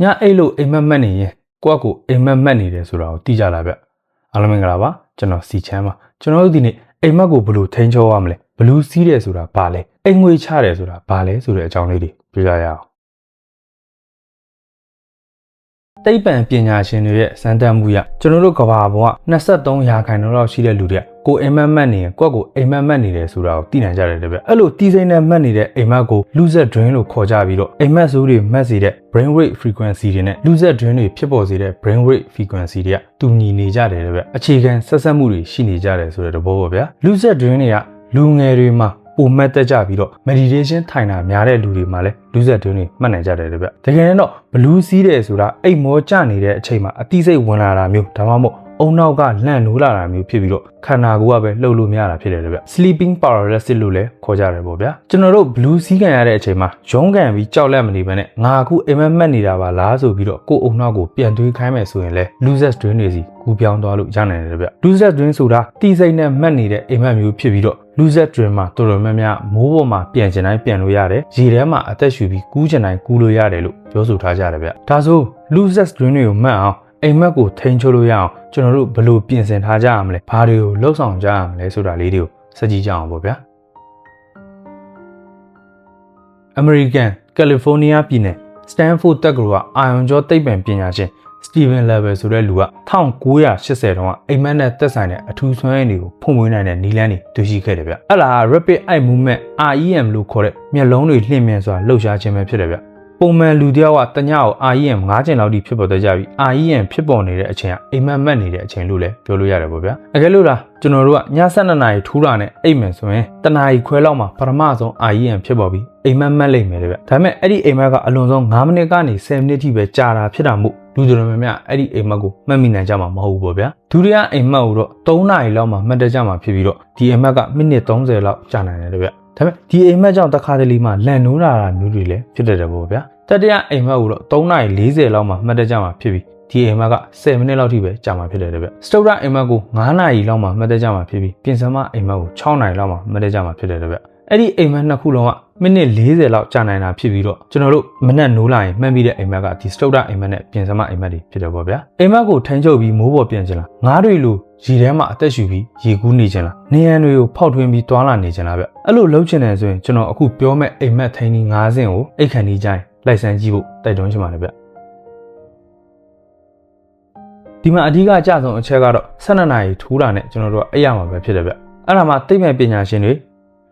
ညအိတ်လို့အိမ်မက်မက်နေရင်ကိုယ့်အကိုအိမ်မက်မက်နေတယ်ဆိုတာကိုသိကြလားဗျအားလုံးမင်္ဂလာပါကျွန်တော်စီချမ်းပါကျွန်တော်တို့ဒီနေ့အိမ်မက်ကိုဘယ်လိုထိန်းချုပ်ရမလဲဘယ်လိုစီးတယ်ဆိုတာဘာလဲအိမ်ငွေချတယ်ဆိုတာဘာလဲဆိုတဲ့အကြောင်းလေးတွေပြောကြရအောင် တိတ်ပံပညာရှင်တွေရဲ့စမ်းသပ်မှုရကျွန်တော်တို့ကဘာပေါ်က23ရာခိုင်နှုန်းလောက်ရှိတဲ့လူတွေကကိုအိမ်မက်မက်နေရင်ကိုယ့်ကိုအိမ်မက်မက်နေတယ်ဆိုတာကိုသိနိုင်ကြတယ်တဲ့ဗျအဲ့လိုတီးစိမ့်နဲ့မက်နေတဲ့အိမ်မက်ကို loser drain လို့ခေါ်ကြပြီးတော့အိမ်မက်ဆိုးတွေမက်စေတဲ့ brain rate frequency တွေနဲ့ loser drain တွေဖြစ်ပေါ်စေတဲ့ brain rate frequency တွေကတူညီနေကြတယ်တဲ့ဗျအခြေခံဆက်ဆက်မှုတွေရှိနေကြတယ်ဆိုတဲ့သဘောပေါ့ဗျာ loser drain တွေကလူငယ်တွေမှာ ပုံမှတ်တက်ကြပြီးတော့ meditation ထိုင်တာများတဲ့လူတွေမှာလည်းလူဆက်တွင်းတွေမှတ်နိုင်ကြတယ်တဲ့ဗျတကယ်တော့ဘလူးစီးတယ်ဆိုတာအိတ်မောကျနေတဲ့အချိန်မှာအတိစိတ်ဝင်လာတာမျိုးဒါမှမဟုတ်အုံနောက်ကလှန့်နိုးလာတာမျိုးဖြစ်ပြီးတော့ခန္ဓာကိုယ်ကပဲလှုပ်လို့မရတာဖြစ်တယ်တဲ့ဗျ sleeping paralysis လို့လည်းခေါ်ကြတယ်ပေါ့ဗျာကျွန်တော်တို့ blue စီးကန်ရတဲ့အချိန်မှာရုံးကန်ပြီးကြောက်လက်မနေဘဲနဲ့ငါအခုအိမ်မက်မက်နေတာပါလားဆိုပြီးတော့ကိုယ်အုံနောက်ကိုပြန်တွေးခိုင်းမယ်ဆိုရင်လဲ losers drain တွေစီကူပြောင်းသွားလို့ရနိုင်တယ်ဗျ losers drain ဆိုတာတီစိတ်နဲ့မှတ်နေတဲ့အိမ်မက်မျိုးဖြစ်ပြီးတော့ loser drain မှာတော်တော်များများမိုးပေါ်မှာပြန်ချင်တိုင်းပြန်လို့ရတယ်ရေထဲမှာအသက်ရှူပြီးကူးချင်တိုင်းကူးလို့ရတယ်လို့ပြောဆိုထားကြတယ်ဗျဒါဆို losers drain တွေကိုမှတ်အောင်အိမ်မက်ကိုထိန်းချုပ်လို့ရအောင်ကျွန်တော်တို့ဘယ်လိုပြင်ဆင်ထားကြရမလဲဘာတွေကိုလှုပ်ဆောင်ကြရမလဲဆိုတာလေးတွေကိုစကြည့်ကြအောင်ပေါ့ဗျာ American California ပြည်နယ် Stanford တက္ကသိုလ်ကအာယွန်ကျော်သိပ္ပံပညာရှင် Steven Level ဆိုတဲ့လူက1980တုန်းကအိမ်မက်နဲ့သက်ဆိုင်တဲ့အထူးစွမ်းရည်တွေကိုဖွင့်ပွေးနိုင်တဲ့နည်းလမ်းတွေတွေ့ရှိခဲ့တယ်ဗျ။အဲ့ဒါက Rapid Eye Movement REM လို့ခေါ်တဲ့မျက်လုံးတွေလှင့်မြန်စွာလှုပ်ရှားခြင်းပဲဖြစ်တယ်ဗျ။ပုံမှန်လူတစ်ယောက်ကတညကို REM 9ချိန်လောက်ထိဖြစ်ပေါ်တတ်ကြပြီး REM ဖြစ်ပေါ်နေတဲ့အချိန်ကအိမ်မက်မက်နေတဲ့အချိန်လို့လည်းပြောလို့ရတယ်ပေါ့ဗျာ။အကယ်လို့လားကျွန်တော်တို့ကည7နာရီထူးတာနဲ့အိမ်မယ်ဆိုရင်တနာရီခွဲလောက်မှာပထမဆုံး REM ဖြစ်ပေါ်ပြီးအိမ်မက်မက်လိမ့်မယ်တဲ့ဗျ။ဒါပေမဲ့အဲ့ဒီအိမ်မက်က အလွန်ဆုံး9မိနစ်ကနေ10မိနစ်ထိပဲကြာတာဖြစ်တာမို့ လူတော်တော်များများအဲ့ဒီအိမ်မက်ကိုမှတ်မိနိုင်ကြမှာမဟုတ်ဘူးပေါ့ဗျာဒုတိယအိမ်မက်ကိုတော့3နာရီလောက်မှမှတ်တတ်ကြမှာဖြစ်ပြီးတော့ဒီအိမ်မက်ကမိနစ်30လောက်ကြာနိုင်တယ်ဗျဒါပေမဲ့ဒီအိမ်မက်ကြောင့်တစ်ခါတလေမှလန်နိုးလာတာမျိုးတွေလည်းဖြစ်တတ်တယ်ပေါ့ဗျာတတိယအိမ်မက်ကိုတော့3နာရီ40လောက်မှမှတ်တတ်ကြမှာဖြစ်ပြီးဒီအိမ်မက်က10မိနစ်လောက်ထိပဲကြာမှာဖြစ်တယ်ဗျစတုဒ္ဒအိမ်မက်ကို9နာရီလောက်မှမှတ်တတ်ကြမှာဖြစ်ပြီးပြင်စမအိမ်မက်ကို6နာရီလောက်မှမှတ်တတ်ကြမှာဖြစ်တယ်ဗျအဲ့ဒီအိမ်မက်နှစ်ခုလုံးက မိနစ်40လောက်ကြာနိုင်တာဖြစ်ပြီးတော့ကျွန်တော်တို့မနက်နိုးလာရင်မှတ်မိတဲ့အိမ်မက်ကဒီစတုဒ္ဒအိမ်မက်နဲ့ပြင်စမအိမ်မက်တွေဖြစ်တယ်ပေါ့ဗျာအိမ်မက်ကိုထမ်းချုပ်ပြီးမိုးပေါ်ပြန်ချင်လားငါးတွေလိုရေထဲမှာအသက်ရှူပြီးရေကူးနေချင်လားနေရန်တွေကိုဖောက်ထွင်းပြီးတွာလာနေချင်လားဗျအဲ့လိုလှုပ်ချင်တယ်ဆိုရင်ကျွန်တော်အခုပြောမဲ့အိမ်မက်ထိန်းကြီး၅ဆင့်ကိုအိတ်ခန်ကြီးကြိုင်းလိုက်စမ်းကြည့်ဖို့တိုက်တွန်းချင်ပါတယ်ဗျဒီမှာအဓိကအကြဆုံးအချက်ကတော့12နာရီထူးတာနဲ့ကျွန်တော်တို့ကအိပ်ရမှာပဲဖြစ်တယ်ဗျအဲ့ဒါမှသိပ္ပံပညာရှင်တွေ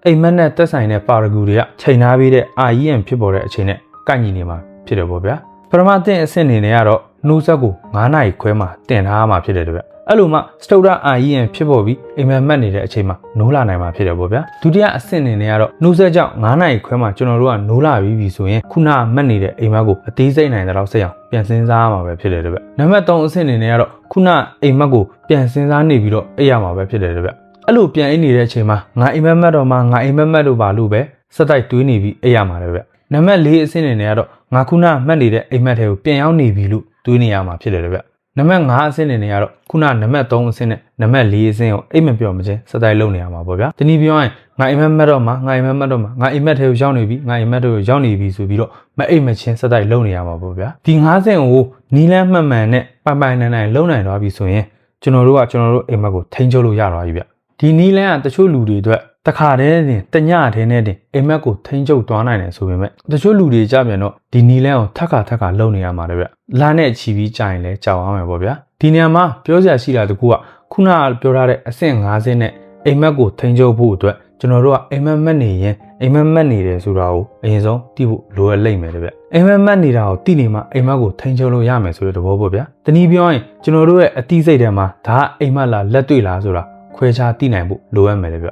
အိမ်မက်နဲ့သက်ဆိုင်တဲ့ပါရဂူတွေကချိန်ထားပြီးတဲ့ REM ဖြစ်ပေါ်တဲ့အချိန်နဲ့ကိုက်ညီနေမှာဖြစ်တယ်ပေါ့ဗျာပထမသင်အဆင့်အနေနဲ့ကတော့နှိုးဆက်ကို9နာရီခွဲမှာတင်ထားရမှာဖြစ်တယ်ဗျအဲ့လိုမှစတုဒ္ဒ REM ဖြစ်ပေါ်ပြီးအိမ်မက်မက်နေတဲ့အချိန်မှာနိုးလာနိုင်မှာဖြစ်တယ်ပေါ့ဗျာဒုတိယအဆင့်အနေနဲ့ကတော့နှိုးဆက်ကြောင့်9နာရီခွဲမှာကျွန်တော်တို့ကနိုးလာပြီးပြီဆိုရင်ခုနကမက်နေတဲ့အိမ်မက်ကိုအသေးစိတ်နိုင်တဲ့လောက်ဆက်အောင်ပြန်စင်းစားရမှာပဲဖြစ်တယ်ဗျနံပါတ်3အဆင့်အနေနဲ့ကတော့ခုနအိမ်မက်ကိုပြန်စင်းစားနေပြီးတော့အိပ်ရမှာပဲဖြစ်တယ်ဗျ အဲ့လိုပြန်အိပ်နေတဲ့အချိန်မှာငါအိမ်မက်မက်တော့မှငါအိမ်မက်မက်လို့ပါလို့ပဲစက်တိုက်တွေးနေပြီးအိပ်ရမှာလေဗျနံပါတ်4အဆင့်အနေနဲ့ကတော့ငါခုနမှတ်နေတဲ့အိမ်မက်တွေကိုပြန်ရောက်နေပြီလို့တွေးနေရမှာဖြစ်တယ်လေဗျနံပါတ်5အဆင့်အနေနဲ့ကတော့ခုနနံပါတ်3အဆင့်နဲ့နံပါတ်4အဆင့်ကိုအိမ်မက်ပြောမချင်းစက်တိုက်လုပ်နေရမှာပေါ့ဗျာတနည်းပြောရင်ငါအိမ်မက်မက်တော့မှငါအိမ်မက်မက်တော့မှငါအိမ်မက်တွေကိုရောက်နေပြီငါအိမ်မက်တွေကိုရောက်နေပြီဆိုပြီးတော့မအိမ်မချင်းစက်တိုက်လုပ်နေရမှာပေါ့ဗျာဒီ5ဆင့်ကိုနီးလန်းမှန်မှန်နဲ့ပိုင်ပိုင်နိုင်နိုင်လုံနိုင်သွားပြီဆိုရင်ကျွန်တော်တို့ကကျွန်တော်တို့အိမ်မက်ကိုထိန်းချုပ်လို့ရသွားပြီဗျ ဒီနီးလန်းကတချို့လူတွေအတွက်တခါတည်းတင်တညတည်းနဲ့တင်အိမ်မက်ကိုထိန်းချုပ်သွားနိုင်တယ်ဆိုပေမဲ့တချို့လူတွေကြပြန်တော့ဒီနီလန်းကိုထက်ခါထက်ခါလုံနေရမှာလေဗျလာနဲ့ချီပြီးကြာရင်လည်းကြောက်အောင်မယ်ပေါ့ဗျာဒီနေရာမှာပြောစရာရှိတာတကူကခုနကပြောထားတဲ့အဆင့်50ဆင့်နဲ့အိမ်မက်ကိုထိန်းချုပ်ဖို့အတွက်ကျွန်တော်တို့ကအိမ်မက်မက်နေရင်အိမ်မက်မက်နေတယ်ဆိုတာကိုအရင်ဆုံးသိဖို့လိုအပ်လိမ့်မယ်လေဗျအိမ်မက်မက်နေတာကိုသိနေမှအိမ်မက်ကိုထိန်းချုပ်လို့ရမယ်ဆိုတဲ့သဘောပေါ့ဗျာတနည်းပြောရင်ကျွန်တော်တို့ရဲ့အတိစိတ်ထဲမှာဒါကအိမ်မက်လားလက်တွေ့လားဆိုတာ ခွဲခြားသိနိုင်ဖို့လိုအပ်မယ်လေဗျ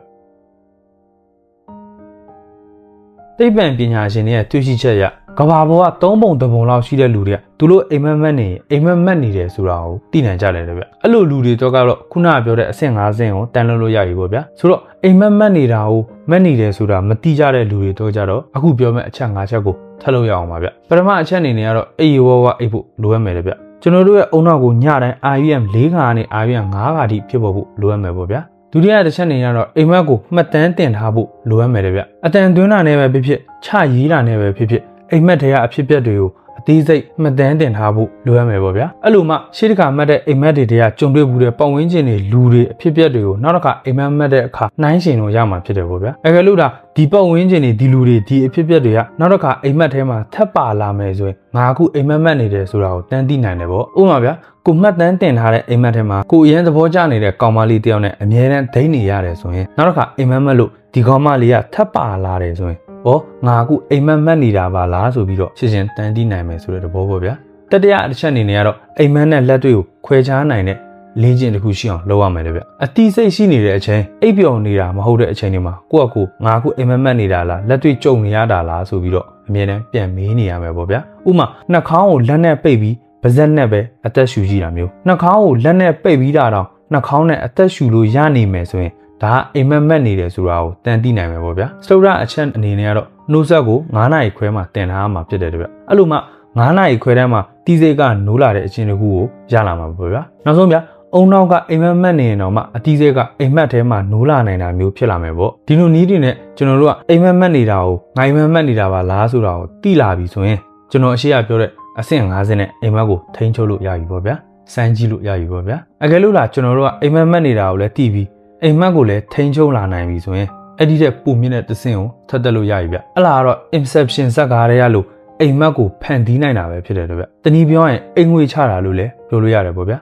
သိပ္ပံပညာရှင်တွေရဲ့တွေ့ရှိချက်အရကဘာပေါ်က၃ပုံတစ်ပုံလောက်ရှိတဲ့လူတွေကသူတို့အိမ်မက်မက်နေရင်အိမ်မက်မက်နေတယ်ဆိုတာကိုသိနိုင်ကြတယ်လေဗျအဲ့လိုလူတွေတော့ကတော့ခုနကပြောတဲ့အဆင့်၅ဆင့်ကိုတန်လို့လို့ရပြီပေါ့ဗျာဆိုတော့အိမ်မက်မက်နေတာကိုမက်နေတယ်ဆိုတာမသိကြတဲ့လူတွေတော့ကြတော့အခုပြောမယ့်အချက်၅ချက်ကိုထပ်လို့ရအောင်ပါဗျပထမအချက်အနေနဲ့ကတော့အိမ်ရောဝအိပ်ဖို့လိုအပ်မယ်လေဗျ ကျွန်တော်တို့ရဲ့အုံနောက်ကိုညတိုင်း REM ၄ခါနဲ့ REM 5ခါထိဖြစ်ပေါ်ဖို့လိုအပ်မယ်ပေါ့ဗျာဒုတိယတစ်ချက်နေရတော့အိမ်မက်ကိုမှတ်တမ်းတင်ထားဖို့လိုအပ်မယ်လေဗျအတန်သွင်းတာနဲ့ပဲဖြစ်ဖြစ်ချရေးတာနဲ့ပဲဖြစ်ဖြစ်အိမ်မက်တွေကအဖြစ်အပျက်တွေကို အသေးစိတ်မှတ်တမ်းတင်ထားဖို့လိုအပ်မယ်ပေါ့ဗျာအဲ့လိုမှရှေ့တစ်ခါမှတ်တဲ့အိမ်မက်တွေတည်းကကြုံတွေ့မှုတဲ့ပတ်ဝန်းကျင်တွေလူတွေအဖြစ်အပျက်တွေကိုနောက်တစ်ခါအိမ်မက်မှတ်တဲ့အခါနှိုင်းရှင်လို့ရမှာဖြစ်တယ်ပေါ့ဗျာအကယ်လို့ဒါဒီပတ်ဝန်းကျင်တွေဒီလူတွေဒီအဖြစ်အပျက်တွေကနောက်တစ်ခါအိမ်မက်ထဲမှာထပ်ပါလာမယ်ဆိုရင်ငါအခုအိမ်မက်မှတ်နေတယ်ဆိုတာကိုတန်းသိနိုင်တယ်ပေါ့ဥပမာဗျာကိုမှတ်တမ်းတင်ထားတဲ့အိမ်မက်ထဲမှာကိုအရင်သဘောကျနေတဲ့ကောင်မလေးတယောက်နဲ့အမြဲတမ်းဒိတ်နေရတယ်ဆိုရင်နောက်တစ်ခါအိမ်မက်မှတ်လို့ဒီကောင်မလေးကထပ်ပါလာတယ်ဆိုရင် ဩငါအခုအိမ်မက်မှတ်နေတာပါလားဆိုပြီးတော့ရှင်းရှင်းတန်းသိနိုင်မယ်ဆိုတဲ့သဘောပေါ့ဗျာတတိယတစ်ချက်အနေနဲ့ကတော့အိမ်မက်နဲ့လက်တွေကိုခွဲခြားနိုင်တဲ့လင်းကျင်တစ်ခုရှိအောင်လုပ်ရမယ်လေဗျအတိစိတ်ရှိနေတဲ့အချိန်အိပ်ပျော်နေတာမဟုတ်တဲ့အချိန်တွေမှာကိုယ့်အကူငါအခုအိမ်မက်မှတ်နေတာလားလက်တွေကြုံနေရတာလားဆိုပြီးတော့အမြဲတမ်းပြန်မေးနေရမယ်ပေါ့ဗျာဥမာနှာခေါင်းကိုလက်နဲ့ပိတ်ပြီးပါးစက်နဲ့ပဲအသက်ရှူကြည့်တာမျိုးနှာခေါင်းကိုလက်နဲ့ပိတ်ပြီးတာတော့နှာခေါင်းနဲ့အသက်ရှူလို့ရနိုင်မယ်ဆိုရင် ဒါကအိမ်မက်မက်နေတယ်ဆိုတာကိုတန်သိနိုင်မယ်ပေါ့ဗျာစတုရအချက်အနေနဲ့ကတော့နှုတ်ဆက်ကို9နာရီခွဲမှတင်ထားမှာဖြစ်တယ်တဗျအဲ့လိုမှ9နာရီခွဲတန်းမှာတီးစိတ်ကနိုးလာတဲ့အချင်းတစ်ခုကိုရလာမှာပေါ့ဗျာနောက်ဆုံးဗျာအုံနောက်ကအိမ်မက်မက်နေရင်တော့မှအတီးစိတ်ကအိမ်မက်ထဲမှာနိုးလာနိုင်တာမျိုးဖြစ်လာမယ်ပေါ့ဒီလိုနည်းတွေနဲ့ကျွန်တော်တို့ကအိမ်မက်မက်နေတာကိုငိုင်မက်မက်နေတာပါလားဆိုတာကိုသိလာပြီဆိုရင်ကျွန်တော်အရှိရပြောတဲ့အဆင့်50နဲ့အိမ်မက်ကိုထိန်းချုပ်လို့ရပြီပေါ့ဗျာစမ်းကြည့်လို့ရပြီပေါ့ဗျာအကယ်လို့လားကျွန်တော်တို့ကအိမ်မက်မက်နေတာကိုလည်းသိပြီး အိမ်မက်ကိုလည်းထိန်းချုပ်လာနိုင်ပြီဆိုရင်အဲ့ဒီတဲ့ပုံမြင့်တဲ့သစင်ကိုထပ်တက်လို့ရပြီဗျအဲ့လာကတော့ inception ဇက်ကားတွေကလို့အိမ်မက်ကိုဖန်တီးနိုင်တာပဲဖြစ်တယ်တော့ဗျတနည်းပြောရင်အိမ်ငွေချတာလို့လည်းပြောလို့ရတယ်ပေါ့ဗျာ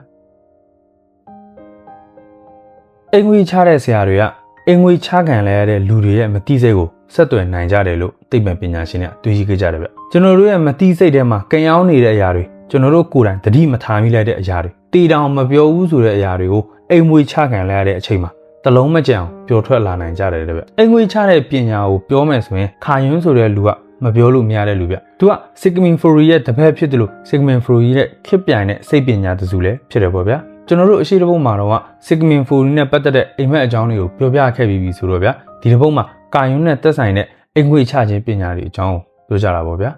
အိမ်ငွေချတဲ့ဆရာတွေကအိမ်ငွေချခံလဲရတဲ့လူတွေရဲ့မတိစိတ်ကိုဆက်သွယ်နိုင်ကြတယ်လို့သိပ္ပံပညာရှင်တွေကတွေးကြည့်ကြတယ်ဗျကျွန်တော်တို့ရဲ့မတိစိတ်ထဲမှာကြံရောင်းနေတဲ့အရာတွေကျွန်တော်တို့ကိုယ်တိုင်တတိမထားမိလိုက်တဲ့အရာတွေတီတောင်မပြောဘူးဆိုတဲ့အရာတွေကိုအိမ်ငွေချခံလဲရတဲ့အချိန်မှာ တလုံးမကြံအောင်ပျော်ထွက်လာနိုင်ကြတယ်တဲ့ဗျအိမ်ငွေချတဲ့ပညာကိုပြောမယ်ဆိုရင်ခါယွန်းဆိုတဲ့လူကမပြောလို့မရတဲ့လူဗျသူက Sigmund Freud ရဲ့တပည့်ဖြစ်တယ်လို့ Sigmund Freud ရဲ့ခစ်ပြိုင်တဲ့စိတ်ပညာတစုလည်းဖြစ်တယ်ပေါ့ဗျာကျွန်တော်တို့အရှိတပုတ်မှာတော့ Sigmund Freud နဲ့ပတ်သက်တဲ့အိမ်မက်အကြောင်းတွေကိုပြောပြခဲ့ပြီးပြီဆိုတော့ဗျာဒီတပုတ်မှာကာယွန်းနဲ့သက်ဆိုင်တဲ့အိမ်ငွေချခြင်းပညာတွေအကြောင်းကိုပြောကြတာပေါ့ဗျာ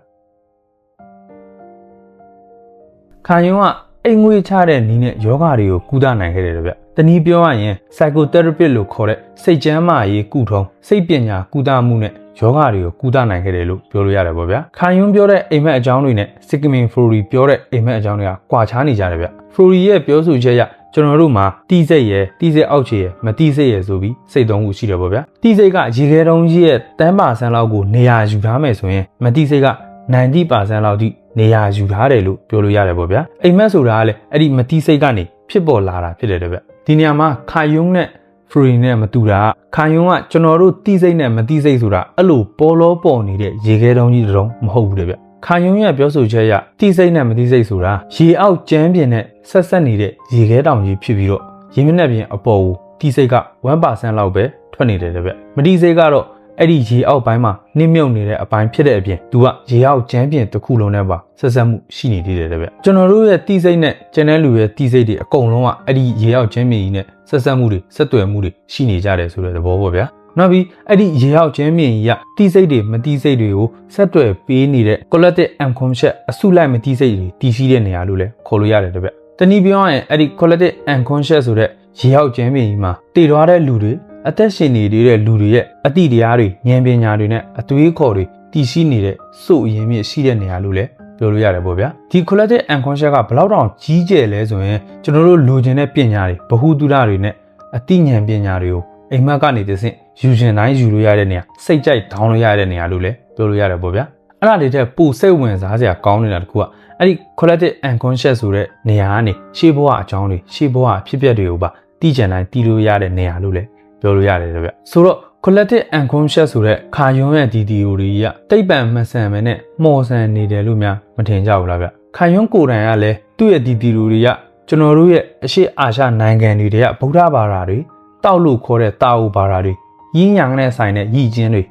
ခါယွန်းက အိမ်ငွေချတဲ့နီးနဲ့ယောဂတွေကိုကုသနိုင်ခဲ့တယ်ဗျတနည်းပြောရရင် psychotherapist လို့ခေါ်တဲ့စိတ်ကျန်းမာရေးကုထုံးစိတ်ပညာကုသမှုနဲ့ယောဂတွေကိုကုသနိုင်ခဲ့တယ်လို့ပြောလို့ရတယ်ပေါ့ဗျာခါယွန်းပြောတဲ့အိမ်မက်အကြောင်းတွေနဲ့ Sigmund Freud ပြောတဲ့အိမ်မက်အကြောင်းတွေကကွာခြားနေကြတယ်ဗျ Freud ရဲ့ပြောဆိုချက်အရကျွန်တော်တို့မှာတီးစိတ်ရယ်တီးစိတ်အောက်ခြေရယ်မတီးစိတ်ရယ်ဆိုပြီးစိတ်သုံးခုရှိတယ်ပေါ့ဗျာတီးစိတ်ကရေခဲတုံးကြီးရဲ့တန်းပါဆန်းလောက်ကိုနေရာယူထားမယ်ဆိုရင်မတီးစိတ်က90%လောက်ထိ နေရာယူထားတယ်လို့ပြောလို့ရတယ်ပေါ့ဗျာအိမ်မက်ဆိုတာကလည်းအဲ့ဒီမတီးစိတ်ကနေဖြစ်ပေါ်လာတာဖြစ်တယ်တဲ့ဗျဒီနေရာမှာခါယုံနဲ့ free နဲ့မတူတာခါယုံကကျွန်တော်တို့တီးစိတ်နဲ့မတီးစိတ်ဆိုတာအဲ့လိုပေါ်လောပေါ်နေတဲ့ရေခဲတုံးကြီးတုံးမဟုတ်ဘူးတဲ့ဗျခါယုံရဲ့ပြောဆိုချက်အရတီးစိတ်နဲ့မတီးစိတ်ဆိုတာရေအောက်ကျမ်းပြင်နဲ့ဆက်ဆက်နေတဲ့ရေခဲတောင်ကြီးဖြစ်ပြီးတော့ရေမျက်နှာပြင်အပေါ်ကိုတီးစိတ်က1%လောက်ပဲထွက်နေတယ်တဲ့ဗျမတီးစိတ်ကတော့ အဲ့ဒီရေအောက်ပိုင်းမှာနှိမ့်မြုပ်နေတဲ့အပိုင်းဖြစ်တဲ့အပြင်သူကရေအောက်ကျမ်းပြင်တစ်ခုလုံးနဲ့ပါဆက်ဆက်မှုရှိနေသေးတယ်တဲ့ဗျကျွန်တော်တို့ရဲ့တီးစိတ်နဲ့ကျန်တဲ့လူရဲ့တီးစိတ်တွေအကုန်လုံးကအဲ့ဒီရေအောက်ကျမ်းပြင်ကြီးနဲ့ဆက်ဆက်မှုတွေဆက်သွယ်မှုတွေရှိနေကြတယ်ဆိုတဲ့သဘောပေါ့ဗျာနောက်ပြီးအဲ့ဒီရေအောက်ကျမ်းပြင်ကြီးကတီးစိတ်တွေမတီးစိတ်တွေကိုဆက်သွယ်ပေးနေတဲ့ collective unconscious အစုလိုက်မတီးစိတ်တွေတည်ရှိတဲ့နေရာလို့လည်းခေါ်လို့ရတယ်တဲ့ဗျတနည်းပြောရရင်အဲ့ဒီ collective unconscious ဆိုတဲ့ရေအောက်ကျမ်းပြင်ကြီးမှာတည်သွားတဲ့လူတွေ အသက်ရှင်နေတဲ့လူတွေရဲ့အတိတရားတွေဉာဏ်ပညာတွေနဲ့အသွေးခေါ်တွေတည်ရှိနေတဲ့စုအရင်မြင့်ရှိတဲ့နေရာလို့လည်းပြောလို့ရတယ်ပေါ့ဗျာဒီ collective unconscious ကဘယ်လောက်တောင်ကြီးကျယ်လဲဆိုရင်ကျွန်တော်တို့လိုချင်တဲ့ပညာတွေဗဟုသုတတွေနဲ့အတိဉာဏ်ပညာတွေကိုအိမ်မက်ကနေတဆင့်ယူရှင်တိုင်းယူလို့ရတဲ့နေရာစိတ်ကြိုက်ဒေါင်းလို့ရတဲ့နေရာလို့လည်းပြောလို့ရတယ်ပေါ့ဗျာအဲ့ဒါတွေတဲ့ပူစိတ်ဝင်စားစရာကောင်းနေတာတခုကအဲ့ဒီ collective unconscious ဆိုတဲ့နေရာကနေရှေးဘဝအကြောင်းတွေရှေးဘဝအဖြစ်အပျက်တွေကိုပါတည်ကြံတိုင်းတည်လို့ရတဲ့နေရာလို့လည်း ပြောလို့ရတယ်ဗျဆိုတော့ collective unconscious ဆိုတဲ့ခါယွန်းရဲ့ဒီ theory ကတိတ်ပံမဆန်ပဲနဲ့မော်ဆန်နေတယ်လို့များမထင်ကြဘူးလားဗျခါယွန်းကိုယ်တိုင်ကလည်းသူ့ရဲ့ဒီ theory ကကျွန်တော်တို့ရဲ့အရှိအာရှနိုင်ငံတွေတည်းကဗုဒ္ဓဘာသာတွေတောက်လို့ခေါ်တဲ့တာဝူဘာသာတွေရင်းညာနဲ့ဆိုင်တဲ့ရည်ချင်းတွေ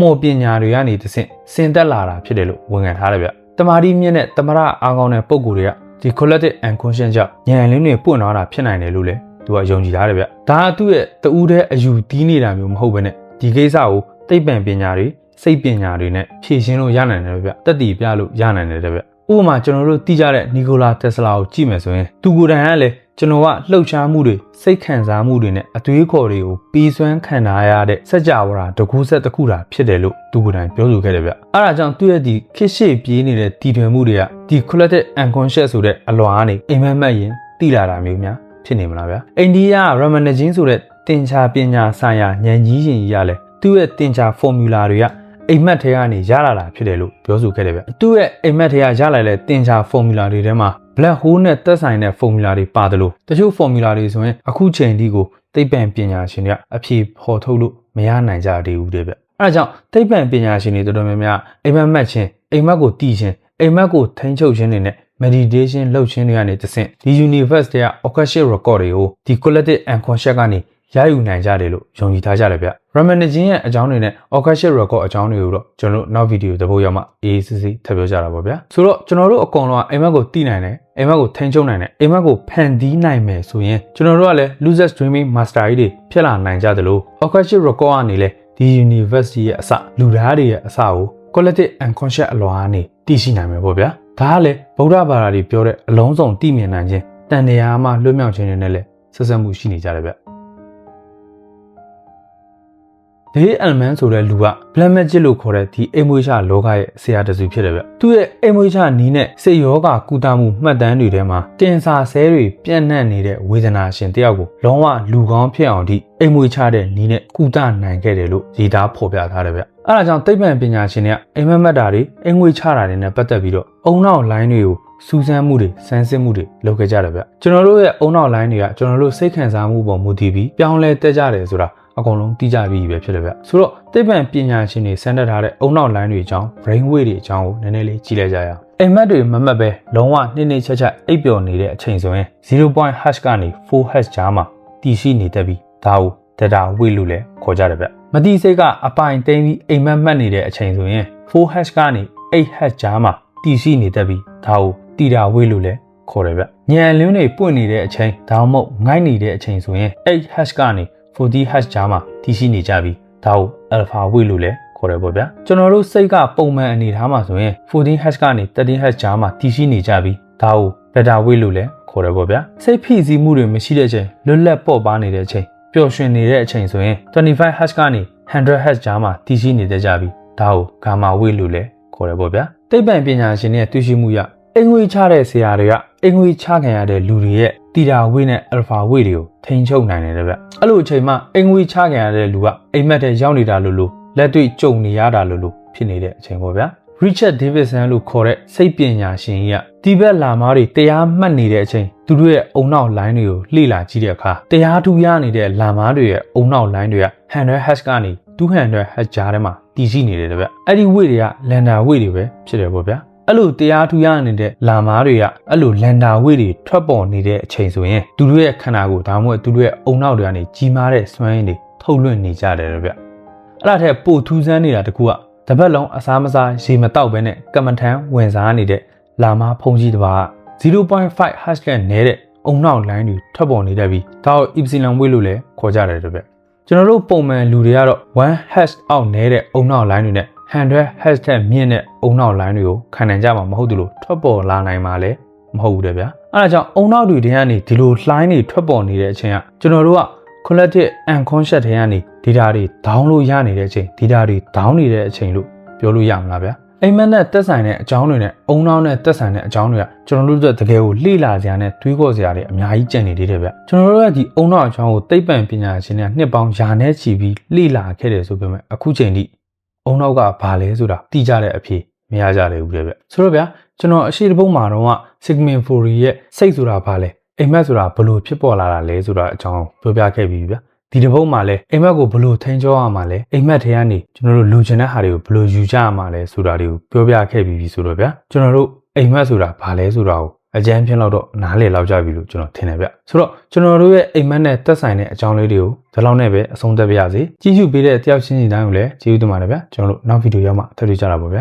မော်ပညာတွေကနေတဆင့်ဆင်သက်လာတာဖြစ်တယ်လို့ဝန်ခံထားတယ်ဗျတမာတိမြင့်တဲ့တမရအားကောင်းတဲ့ပုံကိုယ်တွေကဒီ collective unconscious ကြောင့်ဉာဏ်လင်းတွေပွင့်သွားတာဖြစ်နိုင်တယ်လို့လည်း သူကယုံကြည်ထားတယ်ဗျဒါကသူ့ရဲ့တူးတဲ့အယူတီးနေတာမျိုးမဟုတ်ဘဲနဲ့ဒီကိစ္စကိုသိပ္ပံပညာတွေစိတ်ပညာတွေနဲ့ဖြည့်ရှင်းလို့ရနိုင်တယ်ဗျတက်တည်ပြလို့ရနိုင်တယ်ဗျဥပမာကျွန်တော်တို့သိကြတဲ့နီကိုလာတက်စလာကိုကြည့်မယ်ဆိုရင်သူကိုယ်တိုင်ကလည်းကျွန်တော်ကလှုပ်ရှားမှုတွေစိတ်ခံစားမှုတွေနဲ့အသွေးခေါ်တွေကိုပြီးစွမ်းခံထားရတဲ့စัจ java ရာတစ်ခုဆက်တစ်ခုတာဖြစ်တယ်လို့သူကိုယ်တိုင်ပြောဆိုခဲ့တယ်ဗျအဲ့ဒါကြောင့်သူ့ရဲ့ဒီခစ်ရှေ့ပြေးနေတဲ့တည်ထွင်မှုတွေကဒီ collective unconscious ဆိုတဲ့အလွာကနေအိမ်မက်မက်ရင်တိလာတာမျိုးများ ဖြစ်နေမလားဗျအိန္ဒိယ Ramanajin ဆိုတဲ့တင်ချာပညာဆိုင်ရာဉာဏ်ကြီးရှင်ကြီးရလဲသူ့ရဲ့တင်ချာ formula တွေကအိမ်မက်ထဲကနေရလာတာဖြစ်တယ်လို့ပြောဆိုခဲ့တယ်ဗျသူ့ရဲ့အိမ်မက်ထဲကရလာတဲ့တင်ချာ formula တွေထဲမှာ black hole နဲ့သက်ဆိုင်တဲ့ formula တွေပါတယ်လို့တချို့ formula တွေဆိုရင်အခုချိန်ဒီကိုသိပ္ပံပညာရှင်တွေကအဖြေဖော်ထုတ်လို့မရနိုင်ကြသေးဘူးတဲ့ဗျအဲဒါကြောင့်သိပ္ပံပညာရှင်တွေတော်တော်များများအိမ်မက်မက်ချင်းအိမ်မက်ကိုတည်ခြင်းအိမ်မက်ကိုထိန်းချုပ်ခြင်းတွေနဲ့ meditation လုပ်ခြင်းတွေကနေတဆင့်ဒီ universe တွေက akashic record တွေကိုဒီ collective unconscious ကနေရယူနိုင်ကြတယ်လို့ယုံကြည်ထားကြတယ်ဗျ Ramanujan ရဲ့အကြောင်းတွေနဲ့ akashic record အကြောင်းတွေကိုတော့ကျွန်တော်တို့နောက်ဗီဒီယိုသဘောရောက်မှအေးစစ်စစ်ထပ်ပြောကြတာပါဗျာဆိုတော့ကျွန်တော်တို့အကောင်လုံးကအိမ်မက်ကိုတည်နိုင်တယ်အိမ်မက်ကိုထိန်းချုပ်နိုင်တယ်အိမ်မက်ကိုဖန်တီးနိုင်မယ်ဆိုရင်ကျွန်တော်တို့ကလည်း losers dreaming master ကြီးတွေဖြစ်လာနိုင်ကြသလို akashic record ကနေလည်းဒီ university ရဲ့အစလူသားတွေရဲ့အစကို collective unconscious အလွာကနေတည်ရှိနိုင်မယ်ပေါ့ဗျာ ဒါကလည်းဗုဒ္ဓဘာသာတွေပြောတဲ့အလုံးစုံတည်မြင်နိုင်ခြင်းတန်တရားမှလွတ်မြောက်ခြင်းတွေနဲ့လည်းဆက်ဆက်မှုရှိနေကြတယ်ဗျဒေးအယ်မန်ဆိုတဲ့လူက black magic လို့ခေါ်တဲ့ဒီအိမ်မွေးချလောကရဲ့ဆရာတစုဖြစ်တယ်ဗျသူရဲ့အိမ်မွေးချနီးနဲ့စိတ်ယောဂကုသမှုမှတ်တမ်းတွေထဲမှာတင်စာဆဲတွေပြန့်နှံ့နေတဲ့ဝေဒနာရှင်တယောက်ကိုလုံးဝလူကောင်းဖြစ်အောင်ဒီအိမ်မွေးချတဲ့နီးနဲ့ကုသနိုင်ခဲ့တယ်လို့ရေးသားဖော်ပြထားတယ်ဗျ အဲဒါကြောင့်သိပ္ပံပညာရှင်တွေကအိမ်မက်မက်တာတွေအိမ်ငွေချတာတွေနဲ့ပတ်သက်ပြီးတော့အုံနောက်လိုင်းတွေကိုစူးစမ်းမှုတွေစမ်းစစ်မှုတွေလုပ်ခဲ့ကြတယ်ဗျကျွန်တော်တို့ရဲ့အုံနောက်လိုင်းတွေကကျွန်တော်တို့စိတ်ခံစားမှုပေါ်မူတည်ပြီးပြောင်းလဲတက်ကြတယ်ဆိုတာအကုန်လုံးသိကြပြီးပဲဖြစ်တယ်ဗျဆိုတော့သိပ္ပံပညာရှင်တွေစမ်းသပ်ထားတဲ့အုံနောက်လိုင်းတွေအကြောင်း brain wave တွေအကြောင်းကိုနည်းနည်းလေးကြည့်လိုက်ကြရအောင်အိမ်မက်တွေမမက်ပဲလုံးဝနှိမ့်နှိမ့်ချက်ချက်အိပ်ပျော်နေတဲ့အချိန်ဆိုရင်0.5 hash ကနေ 4 hash ကြားမှာတည်ရှိနေတတ်ပြီးဒါကို data wave လို့လည်းခေါ်ကြတယ်ဗျမတိစိတ်ကအပိုင်သိမ်းပြီးအိမ်မက်မှတ်နေတဲ့အချိန်ဆိုရင် 4 hash ကနေ 8 hash ကြားမှာတည်ရှိနေတတ်ပြီးဒါကိုတီတာဝေးလို့လည်းခေါ်တယ်ဗျညံလင်းတွေပွင့်နေတဲ့အချိန်ဒါမှမဟုတ်ငိုက်နေတဲ့အချိန်ဆိုရင် 8 hash ကနေ 40 hash ကြားမှာတည်ရှိနေကြပြီးဒါကို alpha ဝေးလို့လည်းခေါ်တယ်ပေါ့ဗျာကျွန်တော်တို့စိတ်ကပုံမှန်အနေထားမှာဆိုရင်14 hash ကနေ13 hash ကြားမှာတည်ရှိနေကြပြီးဒါကို beta ဝေးလို့လည်းခေါ်တယ်ပေါ့ဗျာစိတ်ဖိစီးမှုတွေမရှိတဲ့အချိန်လွတ်လပ်ပေါ့ပါနေတဲ့အချိန် ပျော်ရွှင်နေတဲ့အချိန်ဆိုရင်25 hash ကနေ100 hash ကြားမှာတည်ရှိနေကြပြီးဒါကို gamma wave လို့လည်းခေါ်တယ်ပေါ့ဗျာသိပ္ပံပညာရှင်တွေရဲ့တွေ့ရှိမှုရအင်္ဂွေချတဲ့ဆရာတွေကအင်္ဂွေချခံရတဲ့လူတွေရဲ့တီတာဝေးနဲ့အယ်ဖာဝေးတွေကိုထိန်းချုပ်နိုင်တယ်ဗျအဲ့လိုအချိန်မှာအင်္ဂွေချခံရတဲ့လူကအိမ်မက်တဲ့ရောက်နေတာလို့လို့လက်တွေ့ကြုံနေရတာလို့လို့ဖြစ်နေတဲ့အချိန်ပေါ့ဗျာ Richard Davidson လို့ခေါ်တဲ့စိတ်ပညာရှင်ကြီးကဒီဘက်လာမားတွေတရားမှတ်နေတဲ့အချိန်သူတို့ရဲ့အုံနောက်လိုင်းတွေကိုလှည့်လာကြည့်တဲ့အခါတရားထူရနေတဲ့လာမားတွေရဲ့အုံနောက်လိုင်းတွေက100 hash ကနေ200 hash ကြားထဲမှာတည်ရှိနေတယ်ဗျအဲ့ဒီဝေ့တွေကလန်ဒါဝေ့တွေပဲဖြစ်တယ်ပေါ့ဗျာအဲ့လိုတရားထူရနေတဲ့လာမားတွေကအဲ့လိုလန်ဒါဝေ့တွေထွက်ပေါ်နေတဲ့အချိန်ဆိုရင်သူတို့ရဲ့ခန္ဓာကိုယ်ဒါမှမဟုတ်သူတို့ရဲ့အုံနောက်တွေကနေကြီးမားတဲ့စွမ်းရည်တွေထုတ်လွှင့်နေကြတယ်ဗျအဲ့ဒါထက်ပိုထူးဆန်းနေတာတကူက တပတ်လုံးအစားမစားရေမတောက်ဘဲနဲ့ကမ္မထန်ဝင်စားနေတဲ့လာမားဖုန်ကြီးတစ်ပါး0.5 hash နဲ့နဲတဲ့အုံနောက်လိုင်းတွေထွက်ပေါ်နေတတ်ပြီးဒါကို epsilon ဝေးလို့လည်းခေါ်ကြတယ်ဗျကျွန်တော်တို့ပုံမှန်လူတွေကတော့1 hash အောက်နဲတဲ့အုံနောက်လိုင်းတွေနဲ့100 hash ထက်မြင့်တဲ့အုံနောက်လိုင်းတွေကိုခံနိုင်ကြမှာမဟုတ်ဘူးလို့ထွက်ပေါ်လာနိုင်မှာလည်းမဟုတ်ဘူးတဲ့ဗျာအဲဒါကြောင့်အုံနောက်တွေတည်းကနေဒီလိုလှိုင်းတွေထွက်ပေါ်နေတဲ့အချိန်ကကျွန်တော်တို့က collective unconscious တွေကနေ data တွေ down လို့ရနေတဲ့အချိန် data တွေ down နေတဲ့အချိန်လို့ပြောလို့ရမလားဗျာအိမ်မက်နဲ့တက်ဆိုင်တဲ့အကြောင်းတွေနဲ့အုံနောက်နဲ့တက်ဆိုင်တဲ့အကြောင်းတွေကကျွန်တော်တို့တကယ်ကိုလှိလာစရာနဲ့တွေးခေါ်စရာတွေအများကြီးကြံနေသေးတယ်ဗျကျွန်တော်တို့ကဒီအုံနောက်အကြောင်းကိုသိပ္ပံပညာရှင်တွေကနှစ်ပေါင်းယာနဲ့ချီပြီးလှိလာခဲ့တယ်ဆိုပေမဲ့အခုချိန်ထိအုံနောက်ကဘာလဲဆိုတာသိကြတဲ့အဖြေမရကြတယ်ဘူးတဲ့ဗျဆိုတော့ဗျာကျွန်တော်အရှိတပုံမှာတော့ Sigmund Freud ရဲ့စိတ်ဆိုတာဘာလဲအိမ်မက်ဆိုတာဘလို့ဖြစ်ပေါ်လာတာလဲဆိုတာအကြောင်းပြောပြခဲ့ပြီးဗျာ ဒီတစ်ပုတ်မှာလဲအိမ်မက်ကိုဘလို့ထိန်းချောရမှာလဲအိမ်မက်ထဲကနေကျွန်တော်တို့လိုချင်တဲ့ဟာတွေကိုဘလို့ယူကြရမှာလဲဆိုတာတွေကိုပြောပြခဲ့ပြီးပြီဆိုတော့ဗျာကျွန်တော်တို့အိမ်မက်ဆိုတာဘာလဲဆိုတာကိုအကြမ်းဖြင်းလောက်တော့နားလေလောက်ကြပြီလို့ကျွန်တော်ထင်တယ်ဗျဆိုတော့ကျွန်တော်တို့ရဲ့အိမ်မက်နဲ့သက်ဆိုင်တဲ့အကြောင်းလေးတွေကိုဒီလောက်နဲ့ပဲအဆုံးသတ်ပါရစေကြည့်ရှုပေးတဲ့တယောက်ချင်းစီတိုင်းကိုလည်းကျေးဇူးတင်ပါတယ်ဗျကျွန်တော်တို့နောက်ဗီဒီယိုရောက်မှထပ်တွေ့ကြတာပါဗျ